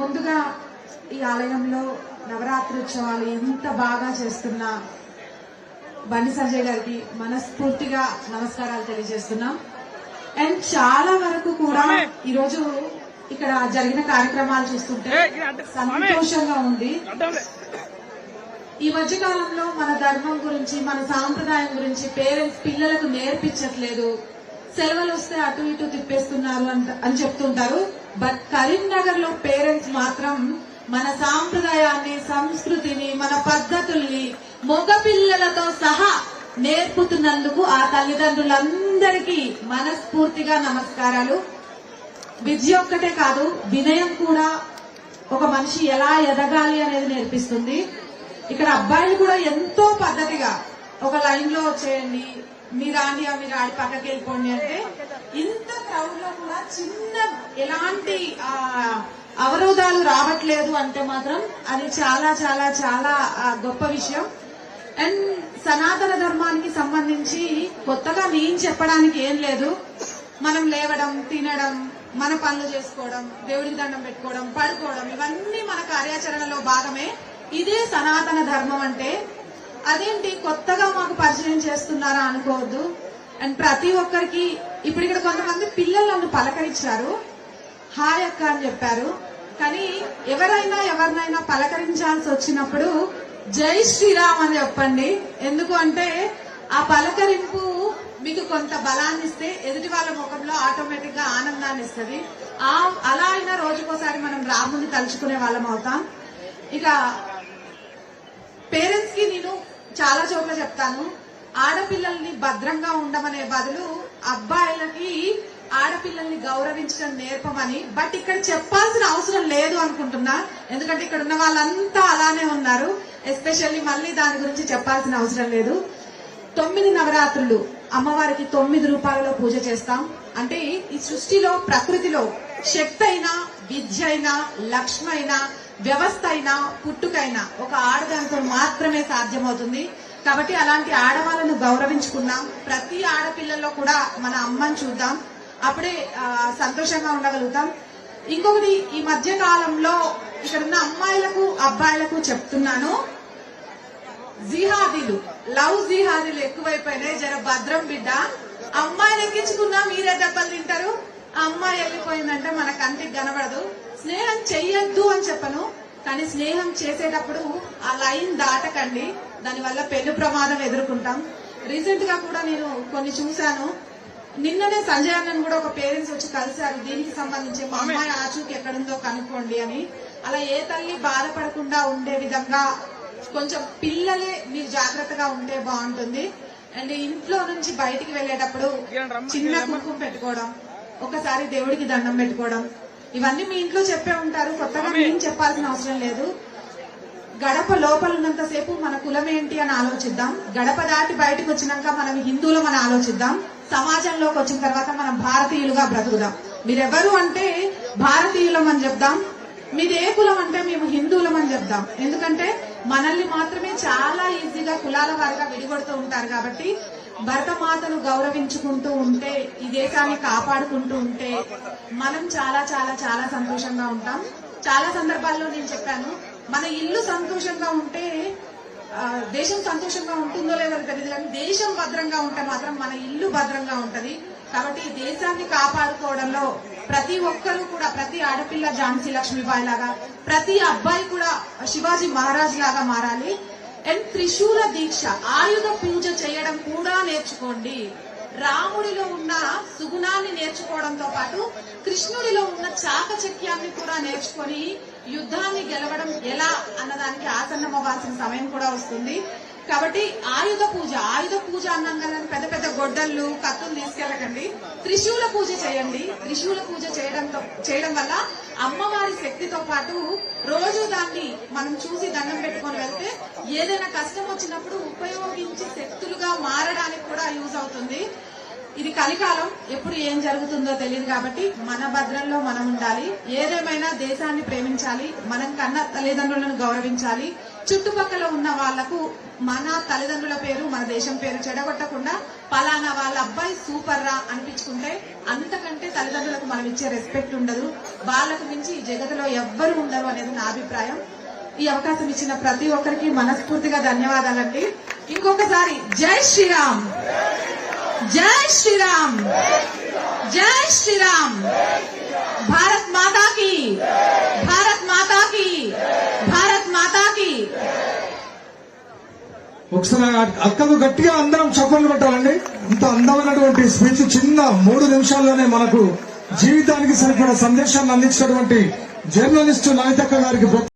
ముందుగా ఈ ఆలయంలో నవరాత్రి ఉత్సవాలు ఎంత బాగా చేస్తున్నా బండి సంజయ్ గారికి మనస్ఫూర్తిగా నమస్కారాలు తెలియజేస్తున్నాం. అండ్ చాలా వరకు కూడా ఈరోజు ఇక్కడ జరిగిన కార్యక్రమాలు చూస్తుంటే సంతోషంగా ఉంది. ఈ మధ్య కాలంలో మన ధర్మం గురించి మన సాంప్రదాయం గురించి పేరెంట్స్ పిల్లలకు నేర్పించట్లేదు. సెలవులు వస్తే అటు ఇటు తిప్పేస్తున్నారు అని చెప్తుంటారు. బట్ కరీంనగర్లో పేరెంట్స్ మాత్రం మన సాంప్రదాయాన్ని సంస్కృతిని మన పద్ధతుల్ని మగపిల్లలతో సహా నేర్పుతున్నందుకు ఆ తల్లిదండ్రులందరికీ మనస్ఫూర్తిగా నమస్కారాలు. విద్య ఒక్కటే కాదు వినయం కూడా ఒక మనిషి ఎలా ఎదగాలి అనేది నేర్పిస్తుంది. ఇక్కడ అబ్బాయిలు కూడా ఎంతో పద్ధతిగా ఒక లైన్లో వచ్చేయండి మీరు రాండి మీరు ఆడి పక్కకి వెళ్ళిపోండి అంటే ఇంత క్రౌడ్లో కూడా చిన్న ఎలాంటి అవరోధాలు రావట్లేదు అంటే మాత్రం అది చాలా చాలా చాలా గొప్ప విషయం. అండ్ సనాతన ధర్మానికి సంబంధించి కొత్తగా నేను చెప్పడానికి ఏం లేదు. మనం లేవడం తినడం మన పనులు చేసుకోవడం దేవుడికి దండం పెట్టుకోవడం పడుకోవడం ఇవన్నీ మన కార్యాచరణలో భాగమే. ఇదే సనాతన ధర్మం అంటే అదేంటి? కొత్తగా మాకు పరిచయం చేస్తున్నారా అనుకోవద్దు. అండ్ ప్రతి ఒక్కరికి ఇప్పుడు ఇక్కడ కొంతమంది పిల్లలు నన్ను పలకరించారు. హాయ్ అక్క అని చెప్పారు. కానీ ఎవరైనా ఎవరినైనా పలకరించాల్సి వచ్చినప్పుడు జై శ్రీరామ్ అని చెప్పండి. ఎందుకు అంటే ఆ పలకరింపు మీకు కొంత బలాన్ని ఇస్తే ఎదుటి వాళ్ళ ముఖంలో ఆటోమేటిక్గా ఆనందాన్ని ఇస్తుంది. ఆ అలా అయినా రోజుకోసారి మనం రాముని తలుచుకునే వాళ్ళం అవుతాం. ఇక పేరెంట్స్కి నేను చాలా చోట్ల చెప్తాను. ఆడపిల్లల్ని భద్రంగా ఉండమనే బదులు అబ్బాయిలకి ఆడపిల్లల్ని గౌరవించడం నేర్పమని. బట్ ఇక్కడ చెప్పాల్సిన అవసరం లేదు అనుకుంటున్నా. ఎందుకంటే ఇక్కడ ఉన్న వాళ్ళంతా అలానే ఉన్నారు. ఎస్పెషల్లీ మళ్ళీ దాని గురించి చెప్పాల్సిన అవసరం లేదు. తొమ్మిది నవరాత్రులు. అమ్మవారికి తొమ్మిది రూపాయలలో పూజ చేస్తాం. అంటే ఈ సృష్టిలో ప్రకృతిలో శక్తి అయినా విద్య అయినా లక్ష్మైనా వ్యవస్థ అయినా పుట్టుకైనా ఒక ఆడదానితో మాత్రమే సాధ్యమవుతుంది. కాబట్టి అలాంటి ఆడవాళ్ళను గౌరవించుకున్నాం. ప్రతి ఆడపిల్లలో కూడా మన అమ్మని చూద్దాం. అప్పుడే సంతోషంగా ఉండగలుగుతాం. ఇంకొకటి ఈ మధ్య కాలంలో ఇక్కడున్న అమ్మాయిలకు అబ్బాయిలకు చెప్తున్నాను. జిహాదీలు లవ్ జిహాదీలు ఎక్కువైపోయినాయి. జర భద్రం బిడ్డ. అమ్మాయిని ఎక్కించుకున్నా మీరే దెబ్బలు తింటారు. ఆ అమ్మాయి వెళ్ళిపోయిందంటే మన కంటికి కనబడదు. స్నేహం చెయ్యొద్దు అని చెప్పను. కానీ స్నేహం చేసేటప్పుడు ఆ లైన్ దాటకండి. దానివల్ల పెను ప్రమాదం ఎదుర్కొంటాం. రీసెంట్గా కూడా నేను కొన్ని చూశాను. నిన్ననే సంజయ్ అన్నను కూడా ఒక పేరెంట్స్ వచ్చి కలిశారు. దీనికి సంబంధించి మా అమ్మాయి ఆచూకి ఎక్కడుందో కనుక్కోండి అని. అలా ఏ తల్లి బాధపడకుండా ఉండే విధంగా కొంచెం పిల్లలే మీరు జాగ్రత్తగా ఉంటే బాగుంటుంది. అండ్ ఇంట్లో నుంచి బయటికి వెళ్ళేటప్పుడు చిన్న కుంకుమ పెట్టుకోవడం ఒకసారి దేవుడికి దండం పెట్టుకోవడం ఇవన్నీ మీ ఇంట్లో చెప్పే ఉంటారు. కొత్తగా నేను చెప్పాల్సిన అవసరం లేదు. గడప లోపల ఉన్నంత సేపు మన కులం ఏంటి అని ఆలోచిద్దాం. గడప దాటి బయటకు వచ్చినాక మనం హిందువులం అని ఆలోచిద్దాం. సమాజంలోకి వచ్చిన తర్వాత మనం భారతీయులుగా బ్రతుకుదాం. మీరెవరు అంటే భారతీయులం అని చెప్దాం. మీది ఏ కులం అంటే మేము హిందువులం అని చెప్దాం. ఎందుకంటే మనల్ని మాత్రమే చాలా ఈజీగా కులాల వారిగా విడిగొడుతూ ఉంటారు కాబట్టి భరతమాతను గౌరవించుకుంటూ ఉంటే ఈ దేశాన్ని కాపాడుకుంటూ ఉంటే మనం చాలా చాలా చాలా సంతోషంగా ఉంటాం. చాలా సందర్భాల్లో నేను చెప్పాను మన ఇల్లు సంతోషంగా ఉంటే దేశం సంతోషంగా ఉంటుందో లేదో తెలియదు కానీ దేశం భద్రంగా ఉంటే మాత్రం మన ఇల్లు భద్రంగా ఉంటది. కాబట్టి దేశాన్ని కాపాడుకోవడంలో ప్రతి ఒక్కరూ కూడా ప్రతి ఆడపిల్ల ఝాన్సీ లక్ష్మీబాయి లాగా ప్రతి అబ్బాయి కూడా శివాజీ మహారాజ్ లాగా మారాలి. అండ్ త్రిశూల దీక్ష ఆయుధ పూజ చేయడం కూడా నేర్చుకోండి. రాముడిలో ఉన్న సుగుణాన్ని నేర్చుకోవడంతో పాటు కృష్ణుడిలో ఉన్న చాకచక్యాన్ని కూడా నేర్చుకొని యుద్ధాన్ని గెలవడం ఎలా అన్నదానికి ఆసన్నం అవ్వాల్సిన సమయం కూడా వస్తుంది. కాబట్టి ఆయుధ పూజ ఆయుధ పూజ అన్నంగా అని పెద్ద పెద్ద గొడ్డళ్ళు కత్తులు తీసుకెళ్ళకండి. త్రిశూల పూజ చేయండి. త్రిశూల పూజ చేయడంతో చేయడం వల్ల అమ్మవారి శక్తితో పాటు రోజు దాన్ని మనం చూసి దండం పెట్టుకొని వెళ్తే ఏదైనా కష్టం వచ్చినప్పుడు ఉపయోగించి శక్తులుగా మారడానికి కూడా యూజ్ అవుతుంది. ఇది కలికాలం ఎప్పుడు ఏం జరుగుతుందో తెలియదు కాబట్టి మన భద్రంలో మనం ఉండాలి. ఏదేమైనా దేశాన్ని ప్రేమించాలి మనం కన్న తల్లిదండ్రులను గౌరవించాలి చుట్టుపక్కల ఉన్న వాళ్ళకు మన తల్లిదండ్రుల పేరు మన దేశం పేరు చెడగొట్టకుండా పలానా వాళ్ళ అబ్బాయి సూపర్ రా అనిపించుకుంటే అంతకంటే తల్లిదండ్రులకు మనం ఇచ్చే రెస్పెక్ట్ ఉండదు. వాళ్ళకు మించి ఈ జగత్తులో ఎవ్వరు ఉండరు అనేది నా అభిప్రాయం. ఈ అవకాశం ఇచ్చిన ప్రతి ఒక్కరికి మనస్ఫూర్తిగా ధన్యవాదాలండి. ఇంకొకసారి జై శ్రీరామ్! జై శ్రీరామ్! జై శ్రీరామ్! భారత్ మాత కి భారత్ మాతా కి భారత్ మాతా కి ఒకసారి ఆ- అక్కకు గట్టిగా అందరం చప్పట్లు పెట్టాలండి ఇంత అందమైనటువంటి స్పీచ్ చిన్న మూడు నిమిషాల్లోనే మనకు జీవితానికి సరిపడ సందేశాన్ని అందించినటువంటి జర్నలిస్టు లలితక్క గారికి